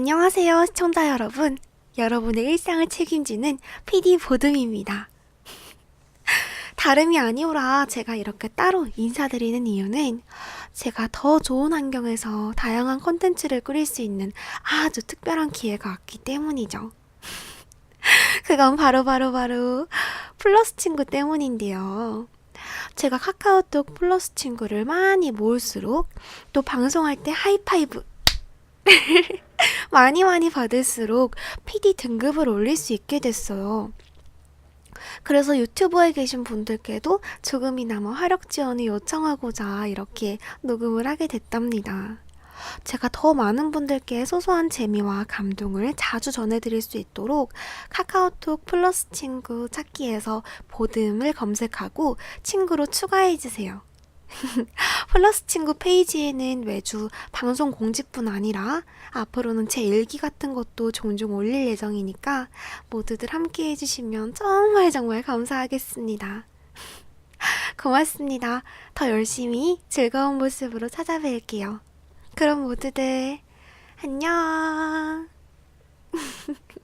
안녕하세요, 시청자 여러분. 여러분의 일상을 책임지는 PD 보듬입니다. 다름이 아니오라 제가 이렇게 따로 인사드리는 이유는 제가 더 좋은 환경에서 다양한 콘텐츠를 꾸릴 수 있는 아주 특별한 기회가 왔기 때문이죠. 그건 바로바로 바로 플러스 친구 때문인데요. 제가 카카오톡 플러스 친구를 많이 모을수록 또 방송할 때 하이파이브 많이 많이 받을수록 PD 등급을 올릴 수 있게 됐어요. 그래서 유튜브에 계신 분들께도 조금이나마 화력 지원을 요청하고자 이렇게 녹음을 하게 됐답니다. 제가 더 많은 분들께 소소한 재미와 감동을 자주 전해드릴 수 있도록 카카오톡 플러스 친구 찾기에서 보듬을 검색하고 친구로 추가해주세요. 플러스 친구 페이지에는 매주 방송 공지뿐 아니라 앞으로는 제 일기 같은 것도 종종 올릴 예정이니까 모두들 함께 해주시면 정말 정말 감사하겠습니다. 고맙습니다. 더 열심히 즐거운 모습으로 찾아뵐게요. 그럼 모두들 안녕.